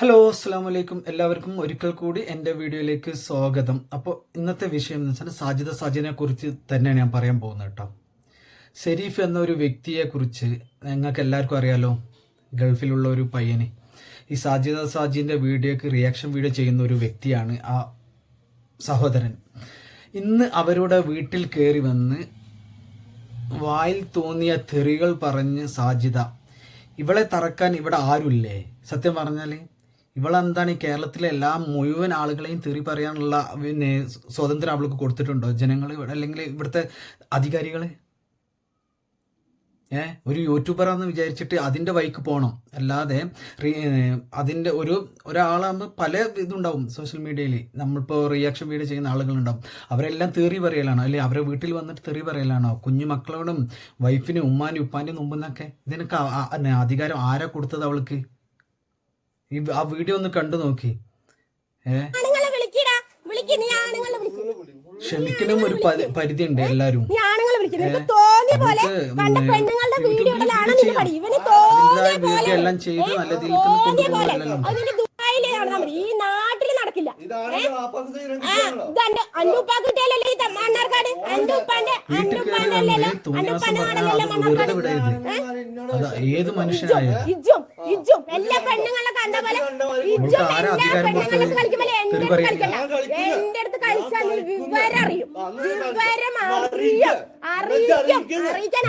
Hello അസ്സാം വലൈക്കും എല്ലാവർക്കും ഒരിക്കൽ കൂടി എന്റെ വീഡിയോയിലേക്ക് സ്വാഗതം. അപ്പോൾ ഇന്നത്തെ വിഷയം എന്ന് വെച്ചാൽ സാജിദ സാജിനെ കുറിച്ച് തന്നെയാണ് ഞാൻ പറയാൻ പോകുന്നത് കേട്ടോ. ഷെരീഫ് എന്ന ഒരു വ്യക്തിയെ കുറിച്ച് നിങ്ങൾക്ക് എല്ലാവർക്കും അറിയാലോ ഗൾഫിലുള്ള ഒരു പയ്യന്. ഈ സാജിദ സാജിന്റെ വീഡിയോക്ക് റിയാക്ഷൻ വീഡിയോ ചെയ്യുന്ന ഒരു വ്യക്തിയാണ് ആ സഹോദരൻ. ഇന്ന് അവരുടെ വീട്ടിൽ കയറി വന്ന് വായിൽ തോന്നിയ തെറികൾ പറഞ്ഞ് സാജിദ ഇവളെ തറക്കാൻ ഇവിടെ ആരുമില്ലേ? സത്യം പറഞ്ഞാൽ ഇവളെന്താണ് ഈ കേരളത്തിലെ എല്ലാ മുഴുവൻ ആളുകളെയും തെറി പറയാനുള്ള സ്വാതന്ത്ര്യം അവൾക്ക് കൊടുത്തിട്ടുണ്ടോ? ജനങ്ങൾ അല്ലെങ്കിൽ ഇവിടുത്തെ അധികാരികൾ ഏ? ഒരു യൂട്യൂബറാന്ന് വിചാരിച്ചിട്ട് അതിന്റെ വഴിക്ക് പോകണം. അല്ലാതെ അതിന്റെ ഒരു ഒരാളാകുമ്പോൾ പല ഇതുണ്ടാവും സോഷ്യൽ മീഡിയയിൽ നമ്മളിപ്പോൾ റിയാക്ഷൻ വീഡിയോ ചെയ്യുന്ന ആളുകളുണ്ടാവും. അവരെല്ലാം തെറി പറയലാണോ. അല്ലെങ്കിൽ അവരെ വീട്ടിൽ വന്നിട്ട് തെറി പറയലാണോ? കുഞ്ഞു മക്കളോടും വൈഫിനും ഉമ്മാനും ഉപ്പാന്റെ മുമ്പെന്നൊക്കെ ഇതിനൊക്കെ അധികാരം ആരാ കൊടുത്തത് അവൾക്ക്? ഈ ആ വീഡിയോ ഒന്ന് കണ്ടു നോക്കി. ക്ഷമിക്കണം ഒരു പരിധി ഉണ്ട് വീഡിയോ എല്ലാം ചെയ്ത് നല്ല നടക്കില്ല. വീട്ടിൽ കയറി വെറുതെ വിടരുത്. അതാ ഏത് മനുഷ്യനായാലും. ഇജ്ജും ഇജ്ജും എല്ലാ പെണ്ണുങ്ങളെ കണ്ട പോലെ ഇജ്ജും എല്ലാ പെണ്ണുങ്ങളെ കളിക്കുമ്പോൾ എന്റെ അടുത്ത്. കളിക്കണ്ട എന്റെ അടുത്ത് കളിച്ചാൽ വിവരം അറിയും വിവരം അറിയും അറിയിക്കും. അറിയിക്കാൻ?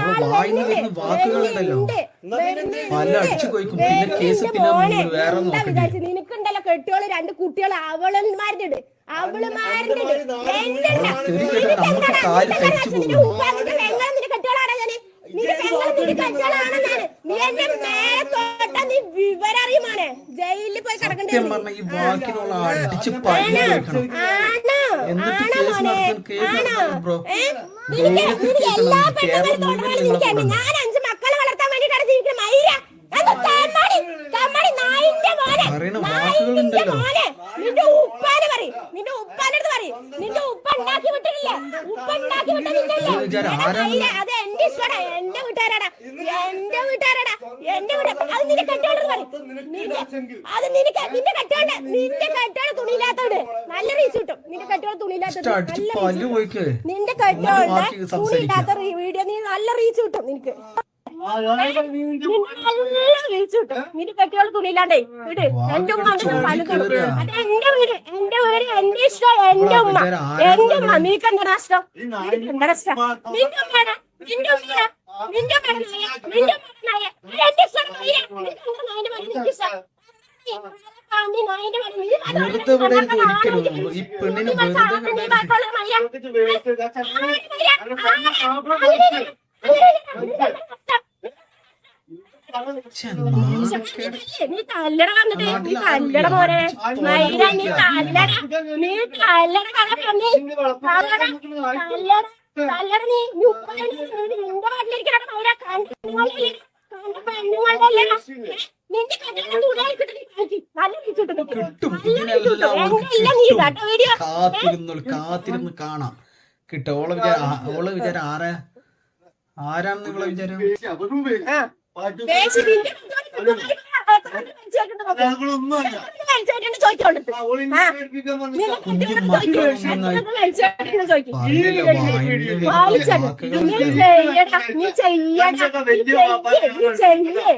നിനക്കുണ്ടല്ലോ കെട്ടിയോൾ രണ്ട് കുട്ടികൾ അവളന്മാരുടെ അവളുമാരുടെ അവളുമാര് നാല് എന്റെ ജയിലിൽ പോയി കിടക്കേണ്ടി ഈ വാക്കിനുള്ള അടിച്ച് ഞാൻ അഞ്ച് മക്കളെ വളർത്താൻ വേണ്ടിട്ടാണ് ജീവിക്കുന്നത് മൈര നിന്റെ ഉപ്പാന് പറയും. നിന്റെ ഉപ്പാനടുത്ത് അടുത്ത് പറയും. നിന്റെ ഉപ്പ ഉണ്ടാക്കി വിട്ടിട്ടില്ലേ. ഉപ്പ ഉണ്ടാക്കി വിട്ടിട്ടില്ലേ ഇത് വിചാരം ആരാണെന്ന് അത് എന്റെ ഇഷ്ടടാ എന്റെ വീട്ടുകാരാടാ എന്റെ വീട്ടുകാരാടാ എന്റെ വീട്ടുകാർ അത് നിന്റെ കെട്ടോളത് പറയും നിന്റെ അത് നിനക്ക് നിന്റെ കെട്ടോണ്ട് നിന്റെ കെട്ടോള തുണിയില്ലാത്തോട് നല്ല റീച്ച് കിട്ടും. നിന്റെ കെട്ടോള തുണിയില്ലാത്തോട് ഇഷ്ടം നല്ല നിന്റെ ബാക്കി തുണിയില്ലാത്ത വീഡിയോ നീ നല്ല റീച്ച് കിട്ടും നിനക്ക്. നിന്റെ തുണിയില്ലാണ്ടേ വീട്. എന്റെ ഉമ്മ. അത് എന്റെ വീട് എന്റെ വീട് എന്റെ ഇഷ്ടം എന്റെ ഉമ്മ. എന്റെ ഉമ്മ? നിനക്ക് നിനക്ക് നഷ്ടം നിന്റെ ഉമ്മയാണ് നിന്റെ ഉമ്മയാണ് നിന്റെ ഉമ്മയാണ് നിന്റെ ഉമ്മയാണ് നായ അത് എന്റെ ഇഷ്ടം നായ നിനക്ക് എന്താ നായന്റെ പണി നിനക്ക് ഇഷ്ടം ആ, നീ നായന്റെ പണി നീ പല വെറുതെ വിടരുത് ഒരിക്കലും. ഈ പെണ്ണിന് നീ തല്ലട വന്നിട്ട് നീ തല്ലട മോനെ മൈര നീ തല്ലട. നീ തല്ലട കഥ തല്ലട തല്ലട നീ. ഉപ്പാനെ നിന്റെ വീട്ടിലിരിക്കണ മൈര കണ്ട പെണ്ണുങ്ങളല്ലേ കണ്ട പെണ്ണുങ്ങളല്ലേ നിന്റെ കല്യാണം തുണയായിക്കിട്ട് നീ കാണിക്ക്. നല്ല വിളിച്ചിട്ട് കിട്ടും നല്ല ഇതിനെല്ലാം വിളിച്ചിട്ട്. അവൾക്ക് എന്റെ ഇല്ല നീ കിട്ടും. വീഡിയോ കാത്തിരുന്നോളൂ കാത്തിരുന്ന് കാണാം. കിട്ടും ഓളെ വിചാരം ഓളെ വിചാരം ആരാ? ആരാന്ന് നിങ്ങളെ വിചാരം?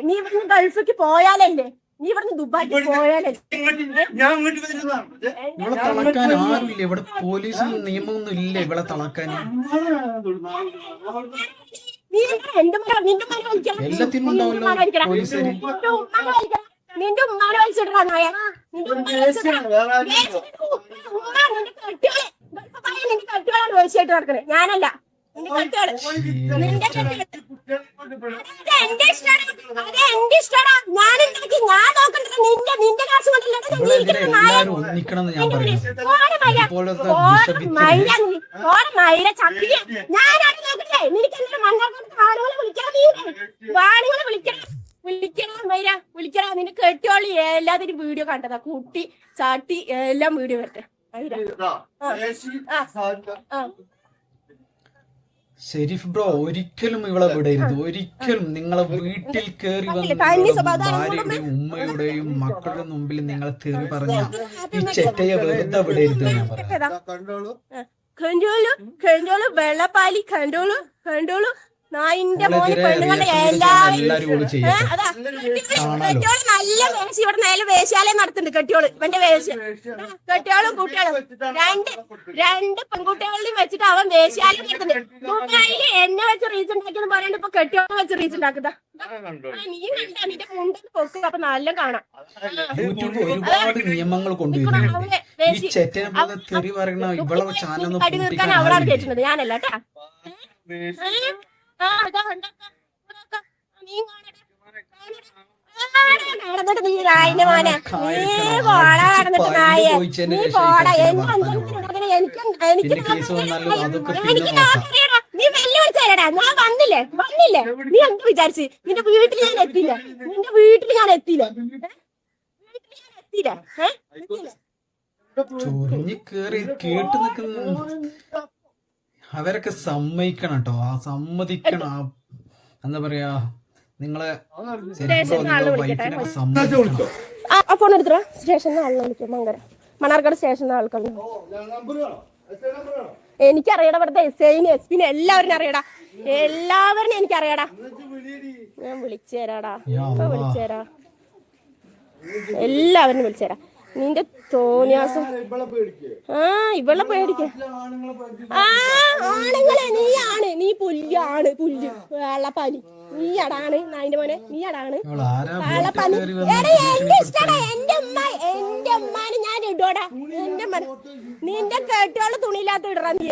നീ ഇവിടുന്ന് ഗൾഫിക്ക് പോയാലല്ലേ? നീ ഇവിടുന്ന് ദുബായിക്ക് പോയാലല്ലേ? തളക്കാൻ ആരുമില്ല. ഇവിടെ പോലീസും നിയമമൊന്നും ഇല്ല ഇവിടെ തളക്കാൻ. നിന്റെ ഉമ്മാനെ എല്ലാത്തിനും നിന്റെ വിളിച്ചിട്ടാ നായ നിന്റെ നിന്റെ നടക്കണേ. ഞാനല്ല. നിന്റെ നിന്റെ കെട്ടിയോൾ. അത് എന്റെ ഇഷ്ടാണ്. അത് എന്റെ ഇഷ്ടാണ്. ഞാൻ ഉണ്ടാക്കി ഞാൻ നോക്കണ്ടത് നിന്റെ നിന്റെ കാശ് കൊണ്ടല്ലേ നായ ഞാൻ പറയുന്നു. മൈര മൈര ഞാനാണ് നിനക്ക് എന്തിനാ മണ്ണാർക്കോട്ട് ആളുകളെ വിളിക്കണം നീ? ആളുകളെ വിളിക്കണം വിളിക്കണം? മൈര വിളിക്കണം? നിന്നെ കെട്ടിയോളി. എല്ലാത്തിനും വീഡിയോ കണ്ടതാ. കുട്ടി ചാട്ടി എല്ലാം വീഡിയോ വരട്ടെ. ഷെരീഫ് ബ്രോ. ഒരിക്കലും ഇവളെ വിടരുത്. ഒരിക്കലും നിങ്ങളെ വീട്ടിൽ കയറി വന്ന് ഭാര്യയുടെയും ഉമ്മയുടെയും മക്കളുടെ മുമ്പിൽ നിങ്ങളെ തെറി പറഞ്ഞ ഈ ചെറ്റയെ വെറുതെ വിടരുത് ഞാൻ പറയാം. കണ്ടോളൂ കണ്ടോളൂ വെള്ളപ്പാലി കണ്ടോളൂ കണ്ടോളൂ. നായിന്റെ മോന് പെണ്ണുങ്ങളുടെ കെട്ടിയോൾ നല്ല വേശി ഇവിടെ നേരെ വേശ്യാലയം നടത്തുന്നുണ്ട് കെട്ടിയോൾ. ഇവന്റെ വേശ്യ കെട്ടിയോളും കുട്ടികളും. രണ്ട് രണ്ട് പെൺകുട്ടികളെയും വെച്ചിട്ട് അവൻ വേശ്യാലയം നടത്തുന്നുണ്ട്. ദുബായിൽ എന്നെ വെച്ച് റീച്ച് ഉണ്ടാക്കിയെന്ന് പറയുന്നത് ഇപ്പൊ കെട്ടിയോളെ വെച്ച് റീച്ച് ഉണ്ടാക്കുന്ന. നീ കണ്ടാ നിന്റെ മുണ്ടെന്ന് പൊക്കുക അപ്പൊ നല്ല കാണാം. യൂട്യൂബ് ഒരുപാട് നിയമങ്ങൾ കൊണ്ടുവരുന്നുണ്ട്. ഈ ചെറ്റനെ പോലെ തെറി പറയുന്ന ഇവളെ ചാനൽ കടി തീർക്കാൻ അവളാണ് കേട്ടുന്നത് ഞാനല്ല കേട്ടാ. നടന്നിട്ട് നീ നായിന്റെ മോനെ നീ പോടാ നടന്നിട്ട് നായെ നീ പോടാ എനിക്ക് എനിക്ക് എനിക്ക് നീ വെല്ലുവിളിച്ചേരടാ ഞാൻ വന്നില്ലേ വന്നില്ലേ നീ എന്ത് വിചാരിച്ച് നിന്റെ വീട്ടിൽ ഞാൻ എത്തില്ല നിന്റെ വീട്ടിൽ ഞാൻ എത്തില്ല എത്തില്ല? ചൊറിഞ്ഞ് കേറി കേട്ട് നിൽക്കുന്ന അവരൊക്കെ സമ്മതിക്കണം കേട്ടോ ആ സമ്മതിക്കണം ആ എന്താ പറയാ നിങ്ങളെ ഫോൺ എടുത്തോ? സ്റ്റേഷനിൽ ആളിനെ വിളിക്കാം മങ്കര. സ്റ്റേഷനിൽ എനിക്കറിയടാ ഇവിടുത്തെ എസ് ഐന് എസ് പിന്നെ എല്ലാവരും അറിയടാ. എല്ലാവരും എനിക്കറിയടാ. ഞാൻ വിളിച്ചു തരാടാ. വിളിച്ചു തരാ. എല്ലാവരും എല്ലാവരും വിളിച്ചുതരാ നിന്റെ തോന്നിയാസം. ആ ഇവളെ പേടിക്ക. ആ ആണുങ്ങളെ നീയാണ് നീ പുല്ലാണ് പുല്ല്. വെള്ളപ്പാലി നീ അടാണ് നായിന്റെ മോനെ നീ അടാണ്. വെള്ളപ്പാലി എടാ എന്റെ ഇഷ്ടടാ എന്റെ ഉമ്മ എന്റെ ഉമ്മാന് ഞാൻ ഇടോടാ എന്റെ നിന്റെ കേട്ടോൾ തുണിയില്ലാത്ത ഇടറാ നീ.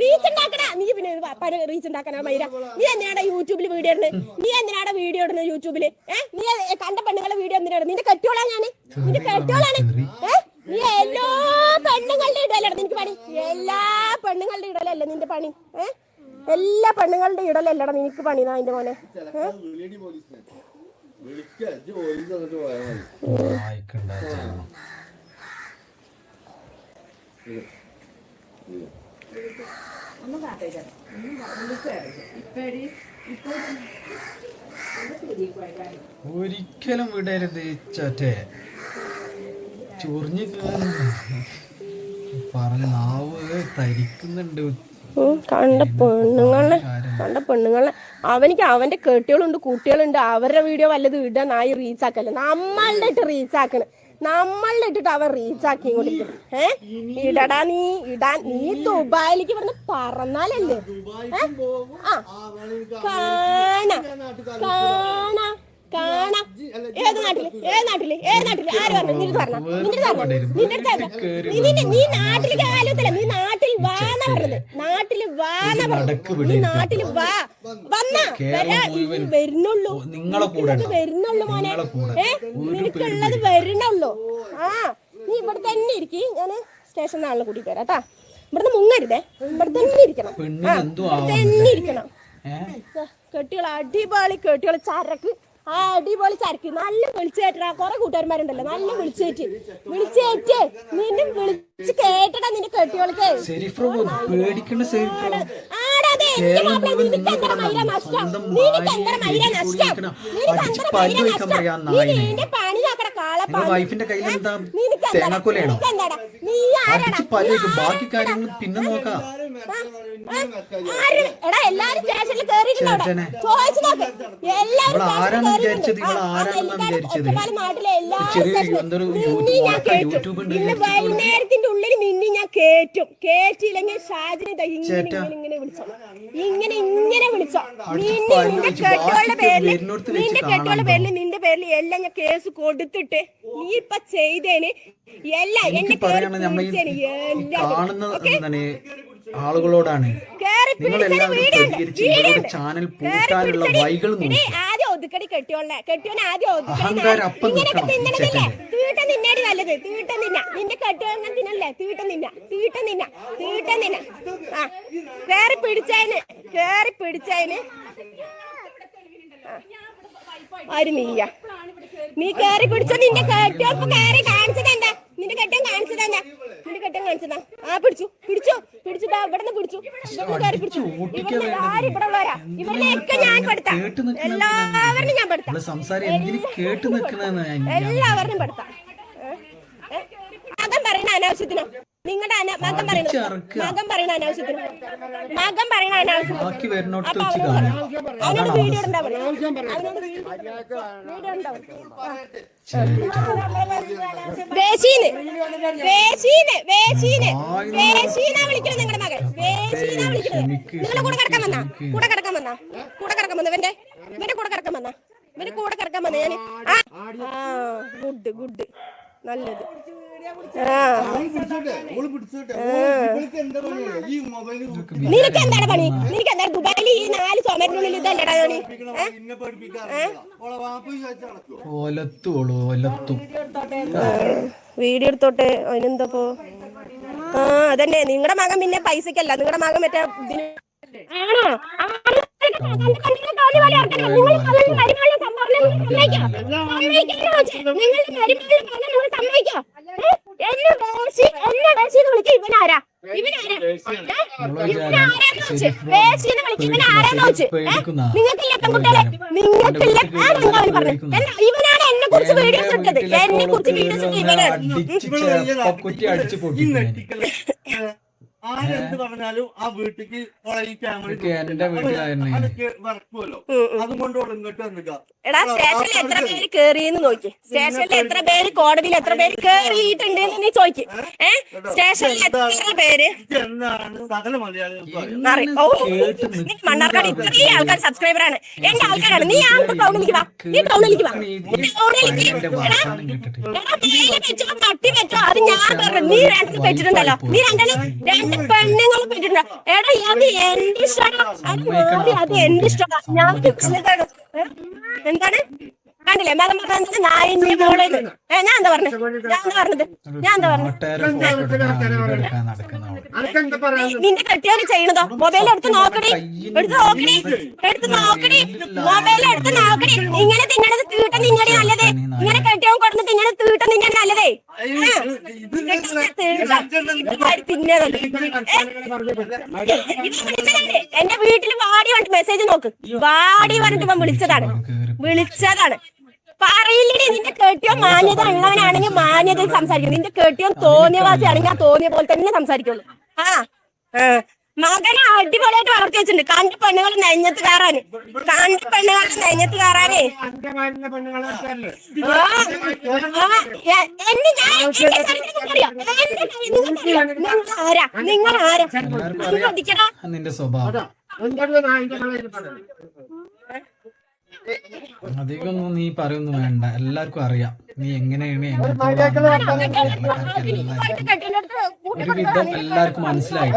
റീച്ച് ഉണ്ടാക്കണ നീ പിന്നെ പല റീച്ച് ഉണ്ടാക്കണ മൈര. നീ എന്തിനാടാ യൂട്യൂബിൽ വീഡിയോ ഇടുന്നത് നീ എന്തിനാടാ വീഡിയോ ഇടുന്നത് യൂട്യൂബിൽ ഏഹ് നീ കണ്ട പെണ്ണുങ്ങളെ വീഡിയോ എന്തിനാണ് നിന്റെ കെട്ടോളാ ഞാൻ. നിന്റെ കെട്ടോളാണ് ഏഹ് നീ എല്ലാ പെണ്ണുങ്ങളുടെ ഇടലാണ് നിനക്ക് പണി? എല്ലാ പെണ്ണുങ്ങളുടെ ഇടലല്ലേ നിന്റെ പണി? ഏഹ് എല്ലാ പെണ്ണുങ്ങളുടെ ഇടലല്ലടാ നിനക്ക് പണി നാ അതിന്റെ മോനെ? ഏഹ് വിളിയടി പോലീസിനെ വിളിക്ക ഇജ്ജ് പോലീസ് വന്നിട്ട് പോയാൽ മതി ഒരിക്കലും വിടരുത് ചേ ചൊറിഞ്ഞ് പറഞ്ഞ നാവ് തരിക്കുന്നുണ്ട്. കണ്ട പെണ്ണുങ്ങളെ കണ്ട പെണ്ണുങ്ങളെ. അവനിക്ക് അവന്റെ കേട്ടികളുണ്ട് കുട്ടികളുണ്ട്. അവരുടെ വീഡിയോ വല്ലതും ഇടാൻ ആയി റീച്ച് ആക്കല്ലേ? നമ്മളുടെ റീച്ചാക്കണേ റീച്ച് ആക്കണ്. നമ്മളുടെ ഇട്ടിട്ട് അവൻ റീച്ചാക്കി കൊടുക്കണം ഏ? ഇടടാ നീ ഇടാൻ നീ ദുബായിലേക്ക് പറഞ്ഞ് പറന്നാലല്ലേ? ആ. കാണാ. കാണാ. കാണാ. ഏത് നാട്ടിൽ? ഏത് നാട്ടിൽ? ഏത് നാട്ടിൽ? ആര് പറഞ്ഞു? നിന്റെ പറഞ്ഞ. നിന്റെ പറഞ്ഞു. നിന്റെ അടുത്ത് നീ നാട്ടിലേക്ക് കാലത്തില്ല നീ നാട്ടിൽ വാന്ന പറഞ്ഞത്. നാട്ടിൽ വാന്ന പറഞ്ഞു നീ. നാട്ടിൽ വാ വന്നാ കേരളം വരാ മുഴുവൻ ഇത് വരുന്നുള്ളൂ. നിങ്ങളെ കൂടെ. വരുന്നുള്ളൂ മോനെ. കൂടെ. നിനക്കുള്ളത് വരുന്നുള്ളൂ. ആ നീ ഇവിടെ തന്നെ ഇരിക്കും. ഞാൻ സ്റ്റേഷനിൽ ആളിനെ കൂട്ടിട്ട് വരാം കേട്ടാ. ഇവിടുന്ന് മുങ്ങരുതേ. ഇവിടെ തന്നെ ഇരിക്കണം. തന്നെ ഇരിക്കണം. കെട്ടികൾ അടിപൊളി കെട്ടികൾ ചരക്ക്. ആ അടിപൊളി ചരക്ക്. നല്ല വിളിച്ചേറ്റാ കൊറേ കൂട്ടുകാരന്മാരുണ്ടല്ലോ. നല്ല വിളിച്ചേറ്റ് വിളിച്ചേറ്റ് നിന്നെ വിളിച്ച് കേട്ടടാ നിന്റെ കെട്ടികൾക്ക് സെരിഫ്രോ സ്വന്തം കൂടിയിരിക്കണം. നിനക്ക് അടിച്ച് പല്ല് വയ്ക്കാൻ നഷ്ടം പറയാ നീ നായിനെ. വൈഫിന്റെ കയ്യിൽ എന്താ തേങ്ങാക്കൊലയാണോ? അടിച്ച് ബാക്കി കാര്യങ്ങൾ പിന്നെ നോക്കാം. വിചാരിച്ചത്? വിചാരിച്ചത്? ചെറിയ എന്തൊരു യൂട്യൂബ് ഉണ്ട് വൈകുന്നേരത്തിന്റെ ഉള്ളിൽ നിന്നെ ഞാൻ കേറ്റും. കേറ്റില്ലെങ്കിൽ ഷാജിനെ ഇങ്ങനെ ഇങ്ങനെ വിളിച്ചോ. ഇങ്ങനെ ഇങ്ങനെ വിളിച്ചോ. നിന്റെ കെട്ടുകളുടെ പേരിൽ നിന്റെ കെട്ടുകളുടെ പേരിൽ പേരിൽ എല്ലാം ഞാൻ കേസ് കൊടുത്തിട്ട് നീ ഇപ്പൊ ചെയ്തേന്? എല്ലാം എന്നെ ആളുകളോടാണ്. ചാനൽ പൂട്ടാനുള്ള വൈകൾ ആദ്യം ഒതുക്കടി കെട്ടിയോളെ. കെട്ടിയോനെ ആദ്യം ഒതുക്കടി ഇങ്ങനെയൊക്കെ ചേട്ടന്റെ. തീട്ട നല്ലത്. തീട്ട നിന്ന നിന്റെ കെട്ടിയോങ്ങനെ തിന്നല്ലേ? തീട്ട നിന്ന തീട്ട നിന്ന തീട്ട നിന്ന ആ കേറി പിടിച്ചതിന് കേറി പിടിച്ചതിന് ആര് നീയ നീ കേറി പിടിച്ച നിന്റെ കെട്ടിയോപ്പ് കേറി കാണിച്ചത് എന്താ നിന്റെ കെട്ടം കാണിച്ചത് എന്താ നിന്റെ കെട്ടം കാണിച്ചതാ. ആ പിടിച്ചു. പിടിച്ചു. പിടിച്ചു ഇവിടെ ഇവിടുന്ന് പിടിച്ചു. കയറി പിടിച്ചു. ആര് ഇവിടെ ഉള്ളവരാ. ഇവരിനെയൊക്കെ ഞാൻ പെടുത്താം. എല്ലാവരും ഞാൻ പെടുത്താം. എല്ലാവരും പെടുത്താം? മകൻ പറയുന്ന അനാവശ്യത്തിനോ? നിങ്ങളുടെ മകം അടിച്ചറക്കുക. മകൻ പറയുന്ന അനാവശ്യത്തിനോ മകൻ പറയുന്ന അനാവശ്യത്തിനോ ബാക്കി വരുന്നോടത്ത് വെച്ച് കാണാം അവനോട് വീഡിയോ അവനോട് വീഡിയോ ഉണ്ടാവും വേശീന് വേശീന് വേശീന് വേശീനാ വിളിക്കണം നിങ്ങളുടെ മകൻ. വേശീനാ വിളിക്കുന്നത്. നിങ്ങളുടെ കൂടെ കിടക്കാൻ വന്നാ. കൂടെ കിടക്കാൻ വന്നാ. കൂടെ കിടക്കാൻ വന്ന. ഇവന്റെ ഇവന്റെ കൂടെ കിടക്കാൻ വന്നാ. ഇവന്റെ കൂടെ കിടക്കാൻ വന്ന. ഞാൻ ആ ഗുഡ് ഗുഡ്. നല്ലത്. നിനക്ക് എന്താണ് പണി നിനക്ക് എന്താണ് ദുബായിൽ ഈ നാല് ചുമരിനുള്ളിൽ ഇതല്ലടാ പണി ഒലത്തും വീഡിയോ എടുത്തോട്ടെ അതിനെന്തപ്പോ ആ അതന്നെ നിങ്ങളുടെ മകൻ പിന്നെ പൈസക്കല്ല നിങ്ങളുടെ മകൻ മറ്റേ ഇതിന് ആണോ? നിങ്ങൾ പറഞ്ഞ മരുമകളെ സംഭരണം നിങ്ങൾ സമ്മതിക്കോ? സമ്മതിക്കില്ല. നിങ്ങളുടെ മരുമകളെ പറഞ്ഞാൽ നിങ്ങൾ സമ്മതിക്കോ? ഏ? എന്നെ വേശി എന്നെ വിളിക്കുക ഇവനാരാ? ഇവനാരാ. വേശിന്ന് വിളിക്കുക ഇവനാരാന്ന്. ഏ? നിങ്ങൾക്കില്ല പെൺകുട്ടികളെ നിങ്ങൾക്കില്ല ഇവനാണ് എന്നെ കുറിച്ച് വീഡിയോസ് ഇട്ടത് എന്നെ കുറിച്ച് വീഡിയോസ് ഇവനാണ് ആരെന്ത് പറഞ്ഞാലും ആ വീട്ടിക്ക് ഈ ക്യാമറ വീട്ടിലായിരുന്നു. അതൊക്കെ വറക്കുമല്ലോ അതുകൊണ്ട് ഇങ്ങോട്ട് വന്നിക്ക. എടാ സ്റ്റേഷനിൽ എത്ര പേര് കേറിയെന്ന് നോക്കി. സ്റ്റേഷനിൽ എത്ര പേര് കോടതിയിൽ എത്ര പേര് കേറിയിട്ടുണ്ട് എന്ന് നീ ചോദിക്ക് ഏ? സ്റ്റേഷനിൽ എത്ര പേര്? സകല മലയാളികൾക്കും മണ്ണാർക്കാട് ഇത്രയും ആൾക്കാർ സബ്സ്ക്രൈബർ ആണ്. എന്റെ ആൾക്കാരാണ്. നീ ആ ടൗണിലേക്ക് വാ. നീ ടൗണിലേക്ക് വാ. ടൗണിലേക്ക് എടാ, എടാ, തേയില വെച്ചോ, തട്ടി വെച്ചോ, അത് ഞാൻ പറഞ്ഞു. നീ രണ്ട് വെച്ചിട്ടുണ്ടല്ലോ. നീ രണ്ടെണ്ണം രണ്ട് പെണ്ണുങ്ങൾ പെറ്റിട്ടുണ്ടോ എടാ അത് എന്റെ ഇഷ്ടമാണ് അത് മാറി അത് എന്റെ ഇഷ്ടമാണ് ഞാൻ എന്താണ് എന്താണ്? കണ്ടില്ലേ? മകൻ പറഞ്ഞത് നായിന്റെ മോളെ ഏ ഞാൻ എന്താ പറഞ്ഞത്? ഞാൻ എന്താ പറഞ്ഞത്? ഞാൻ എന്താ പറഞ്ഞത്? നിന്റെ കെട്ടിയോര് ചെയ്യണതോ? മൊബൈൽ എടുത്ത് നോക്കണേ എടുത്ത് നോക്കണേ എടുത്ത് നോക്കണേ മൊബൈൽ എടുത്ത് നോക്കണേ ഇങ്ങനെ തിന്നണത് തീട്ടം തിന്നണേ നല്ലതേ. ഇങ്ങനെ കെട്ടിയാവും കൊടുത്ത് തിന്നണത് തീട്ടം തിന്നണ നല്ലതേ. എന്റെ വീട്ടിൽ വാടി വന്നിട്ട് മെസ്സേജ് നോക്ക്. വാടി വന്നിട്ട് വിളിച്ചതാണ്. വിളിച്ചതാണ്. പറയില്ലേ നിന്റെ കേട്ടിയോ മാന്യത ഉള്ളവനാണെങ്കിൽ മാന്യത സംസാരിക്കും. നിന്റെ കേട്ടിയോ തോന്നിയവാസി ആണെങ്കിൽ ആ തോന്നിയ പോലെ തന്നെ സംസാരിക്കുള്ളൂ. ആ. മകനെ അടിപൊളിയായിട്ട് വളർത്തി വെച്ചിട്ടുണ്ട്. കണ്ടി പെണ്ണുങ്ങൾ നെഞ്ഞത്ത് കയറാന് കണ്ടി പെണ്ണുങ്ങൾ നെഞ്ഞത്ത് കയറാനേ എന്നെ ഞാൻ. നിങ്ങൾ ആരാ നിങ്ങൾ ആരാ നിന്റെ സ്വഭാവം. അധികം ഒന്നും നീ പറയൊന്നും വേണ്ട. എല്ലാവർക്കും അറിയാം. നീ എങ്ങനെയാണ് കേരളക്കാർക്ക് എല്ലാവർക്കും ഒരുവിധം എല്ലാവർക്കും മനസ്സിലായി.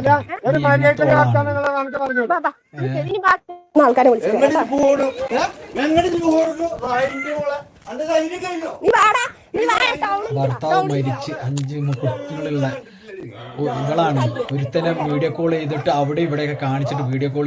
ഭർത്താവ് മരിച്ച് അഞ്ച് കുട്ടികളുള്ള ഇവളാണ് ഒരുത്തനെ വീഡിയോ കോൾ ചെയ്തിട്ട് അവിടെ ഇവിടെയൊക്കെ കാണിച്ചിട്ട് വീഡിയോ കോൾ